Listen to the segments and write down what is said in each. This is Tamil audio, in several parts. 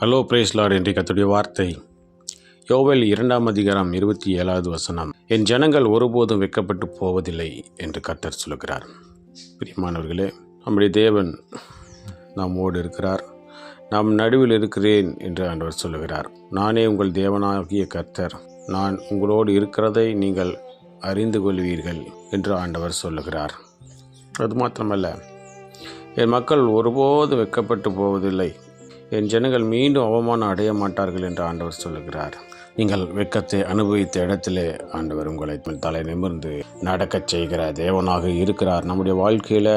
ஹலோ பிரேஸ்லார் என்ற என்று கத்துடைய வார்த்தை. யோவல் இரண்டாம் அதிகாரம் இருபத்தி ஏழாவது வசனம். என் ஜனங்கள் ஒருபோதும் வெட்கப்பட்டு போவதில்லை என்று கர்த்தர் சொல்லுகிறார். பிரியமானவர்களே நம்முடைய தேவன் நம்மோடு இருக்கிறார். நாம் நடுவில் இருக்கிறேன் என்று ஆண்டவர் சொல்லுகிறார். நானே உங்கள் தேவனாகிய கர்த்தர். நான் உங்களோடு இருக்கிறதை நீங்கள் அறிந்து கொள்வீர்கள் என்று ஆண்டவர் சொல்லுகிறார். அது மாத்திரமல்ல என் மக்கள் ஒருபோதும் வெட்கப்பட்டு போவதில்லை. என் ஜனங்கள் மீண்டும் அவமானம் அடைய மாட்டார்கள் என்று ஆண்டவர் சொல்லுகிறார். நீங்கள் வெட்கத்தை அனுபவித்த இடத்திலே ஆண்டவர் உங்களை தலை நிமிர்ந்து நடக்கச் செய்கிற தேவனாக இருக்கிறார். நம்முடைய வாழ்க்கையில்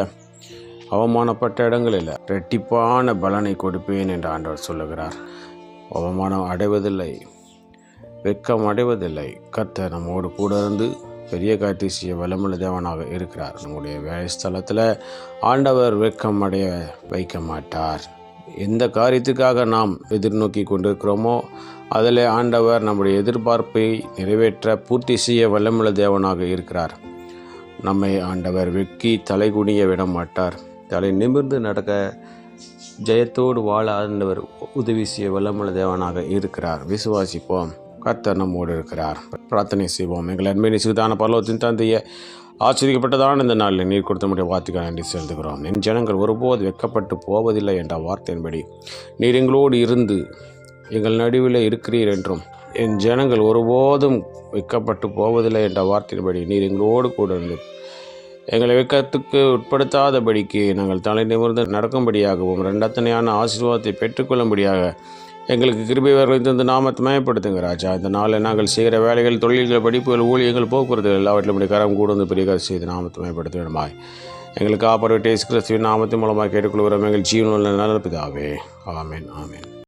அவமானப்பட்ட இடங்களில் ரெட்டிப்பான பலனை கொடுப்பேன் என்று ஆண்டவர் சொல்லுகிறார். அவமானம் அடைவதில்லை வெக்கம் அடைவதில்லை. கத்தை நம்மோடு கூட இருந்து பெரிய காட்டி செய்ய வளமுள்ள தேவனாக இருக்கிறார். நம்முடைய வேலை ஸ்தலத்தில் ஆண்டவர் வெட்கம் அடைய வைக்க மாட்டார். எந்த காரியத்துக்காக நாம் எதிர்நோக்கி கொண்டிருக்கிறோமோ அதில் ஆண்டவர் நம்முடைய எதிர்பார்ப்பை நிறைவேற்ற பூர்த்தி செய்ய வல்லமுள்ள தேவனாக இருக்கிறார். நம்மை ஆண்டவர் வெக்கி தலைகுனிய விட மாட்டார் தலை நிமிர்ந்து நடக்க ஜெயத்தோடு வாழ ஆண்டவர் உதவி செய்ய வல்லமுள்ள தேவனாக இருக்கிறார். விசுவாசிப்போம். கர்த்தர் நம்மோடு இருக்கிறார். பிரார்த்தனை செய்வோம். எங்கள் அன்பை நிசுதான பரலோகத்தின் தந்தைய ஆச்சரியப்பட்டதான இந்த நாளில் நீர் கொடுத்த முடிய வார்த்தைக்கு நன்றி செலுத்துகிறோம். என் ஜனங்கள் ஒருபோது வெக்கப்பட்டு போவதில்லை என்ற வார்த்தையின்படி நீர் எங்களோடு இருந்து எங்கள் நடுவில் இருக்கிறீர் என்றும் என் ஜனங்கள் ஒருபோதும் வெட்கப்பட்டு போவதில்லை என்ற வார்த்தையின்படி நீர் எங்களோடு கூட இருந்து எங்களை வெட்கத்துக்கு உட்படுத்தாதபடிக்கு நாங்கள் தலை நிமிர்ந்து நடக்கும்படியாகவும் ரெண்டத்தனையான ஆசீர்வாதத்தை பெற்றுக்கொள்ளும்படியாக எங்களுக்கு கிருபை வரலைந்து இந்த நாமத்தை மயப்படுத்துங்க ராஜா. இந்த நாளில் நாங்கள் செய்கிற வேலைகள் தொழில்கள் படிப்புகள் ஊழியர்கள் போக்குவரத்து எல்லாவற்றிலும் இப்படி கரம் கூட வந்து பெரிய கதை செய்து நாமத்தை மயப்படுத்த வேண்டுமாய். எங்களுக்கு ஆப்பரேட் டேஸ் கிறிஸ்துவின் நாமத்தின் மூலமாக கேட்டுக்கொள்கிறோம். எங்கள் ஜீவனில் நல்ல பிதாவே. ஆமேன் ஆமேன்.